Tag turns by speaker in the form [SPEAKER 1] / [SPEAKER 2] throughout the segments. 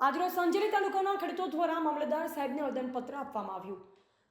[SPEAKER 1] આજરોજ સંજેલી તાલુકાના ખેડૂતો દ્વારા મામલતદાર સાહેબને આવેદનપત્ર આપવામાં આવ્યું.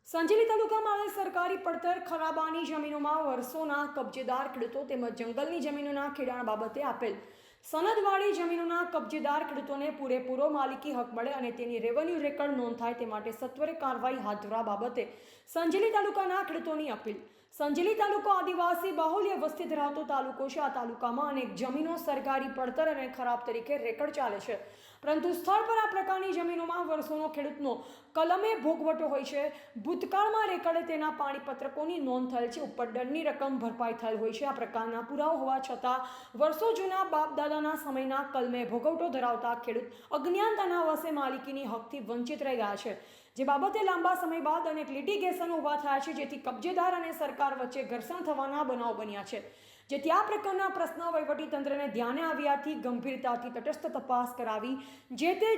[SPEAKER 1] સંજેલી તાલુકામાં આવેલ સરકારી પડતર ખરાબાની જમીનોમાં વર્ષોના કબજેદાર ખેડૂતો તેમજ જંગલની જમીનોના ખેડાણ બાબતે આપેલ સનદવાળી જમીનોના કબજેદાર ખેડૂતોને પૂરેપૂરો માલિકી હક મળે અને તેની રેવન્યુ રેકર્ડ નોંધ થાય તે માટે સત્વરે કાર્યવાહી હાથ ધરવા બાબતે સંજેલી તાલુકાના ખેડૂતોની અપીલ. સંજેલી તાલુકો આદિવાસી બાહુલ્ય વસ્તી ધરાવતો તાલુકો છે. આ તાલુકામાં અનેક જમીનો સરકારી પડતર અને ખરાબ તરીકે રેકર્ડ ચાલે છે. પરંતુ સ્થળ પર આ પ્રકારની જમીનોમાં વર્ષોનો ખેડૂતનો કલમે ભોગવટો હોય છે. ભૂતકાળમાં રેકર્ડે તેના પાણીપત્રકોની નોંધ થયેલ છે. ઉપર દંડની રકમ ભરપાઈ થયેલ હોય છે. આ પ્રકારના પુરાવો હોવા છતાં વર્ષો જૂના બાપ દાદાના સમયના કલમે ભોગવટો ધરાવતા ખેડૂત અજ્ઞાનતાના વસે માલિકીની હકથી વંચિત રહી ગયા છે. જે બાબતે લાંબા સમય બાદ અનેક લિટિગેશન ઊભા થયા છે, જેથી કબજેદાર અને સરકાર વચ્ચે ઘર્ષણ થવાના બનાવ બન્યા છે. જેથી આ પ્રકારના પ્રશ્ન વહીવટીતંત્રને ધ્યાને આવ્યાથી ગંભીરતાથી તટસ્થ તપાસ કરાવી, જે તે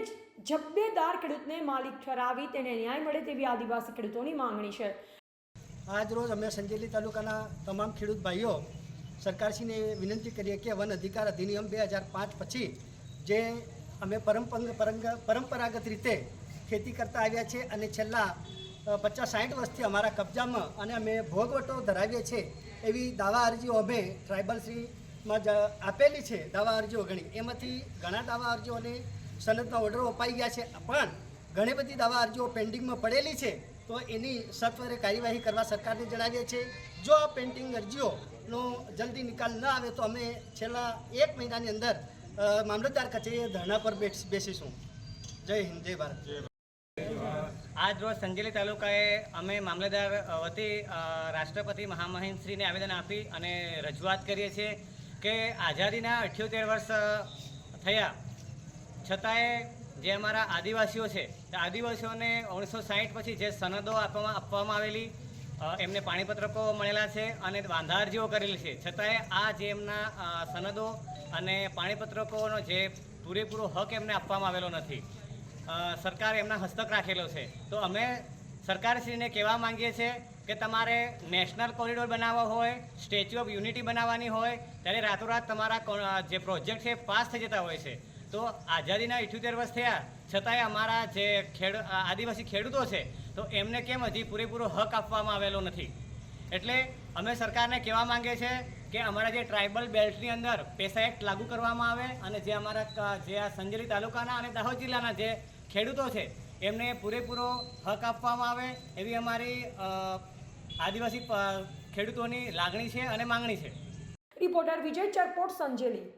[SPEAKER 1] જબ્બેદાર ખેડૂતને માલિક ઠરાવી તેને ન્યાય મળે તેવી આદિવાસી ખેડૂતોની માંગણી છે.
[SPEAKER 2] આજ રોજ અમે સંજેલી તાલુકાના તમામ ખેડૂત ભાઈઓ સરકારશ્રીને વિનંતી કરીએ કે વન અધિકાર અધિનિયમ બે હજાર પાંચ પછી જે અમે પરંપરાગત રીતે ખેતી કરતા આવ્યા છે અને છેલ્લા પચાસ સાઠ વર્ષથી અમારા કબજામાં અને અમે ભોગવટો ધરાવીએ છીએ એવી દાવા અરજીઓ અમે ટ્રાઇબલશ્રીમાં જ આપેલી છે, દાવા અરજીઓ ઘણી. એમાંથી ઘણા દાવા અરજીઓને સનદના ઓર્ડરો અપાઈ ગયા છે, પણ ઘણી બધી દાવા અરજીઓ પેન્ડિંગમાં પડેલી છે, તો એની સત્વરે કાર્યવાહી કરવા સરકારને જણાવીએ છીએ. જો આ પેન્ડિંગ અરજીઓનો જલ્દી નિકાલ ન આવે, તો અમે છેલ્લા એક મહિનાની અંદર મામલતદાર કચેરીએ ધરણા પર બેસ- બેસીશું. જય હિન્દ, જય ભારત.
[SPEAKER 3] આજ રોજ સંજેલી તાલુકાએ અમે મામલેદાર વતી રાષ્ટ્રપતિ મહામહિમશ્રીને આવેદન આપી અને રજૂઆત કરીએ છીએ કે આઝાદીના અઠ્યોતેર વર્ષ થયા. છતાંય જે અમારા આદિવાસીઓ છે આદિવાસીઓને ઓગણીસો સાહીઠ પછી જે સનદો આપવામાં આપવામાં આવેલી એમને પાણીપત્રકો મળેલા છે અને વાંધાર અરજીઓ કરેલી છે. છતાંય આ જે એમના સનદો અને પાણીપત્રકોનો જે પૂરેપૂરો હક એમને આપવામાં આવેલો નથી. સરકાર એમના હસ્તક રાખેલો છે. તો અમે સરકારશ્રીને કહેવા માંગીએ છીએ કે તમારે નેશનલ કોરિડોર બનાવવો હોય, સ્ટેચ્યુ ઓફ યુનિટી બનાવવાની હોય, ત્યારે રાતોરાત તમારા જે પ્રોજેક્ટ છે પાસ થઈ જતા હોય છે. તો આઝાદીના ઇઠ્યોતેર વર્ષ થયા, છતાંય અમારા જે ખેડ આદિવાસી ખેડૂતો છે, તો એમને કેમ હજી પૂરેપૂરો હક આપવામાં આવેલો નથી? એટલે અમે સરકારને કહેવા માંગીએ છીએ કે અમારા જે ટ્રાઇબલ બેલ્ટની અંદર પેસા એક્ટ લાગુ કરવામાં આવે અને જે અમારા જે આ સંજેલી તાલુકાના અને દાહોદ જિલ્લાના જે ખેડૂતો છે, એમને પૂરેપૂરો હક આપવામાં આવે એવી અમારી આદિવાસી ખેડૂતોની લાગણી છે અને માંગણી છે.
[SPEAKER 1] રિપોર્ટર વિજય ચરપોટ સંજેલી.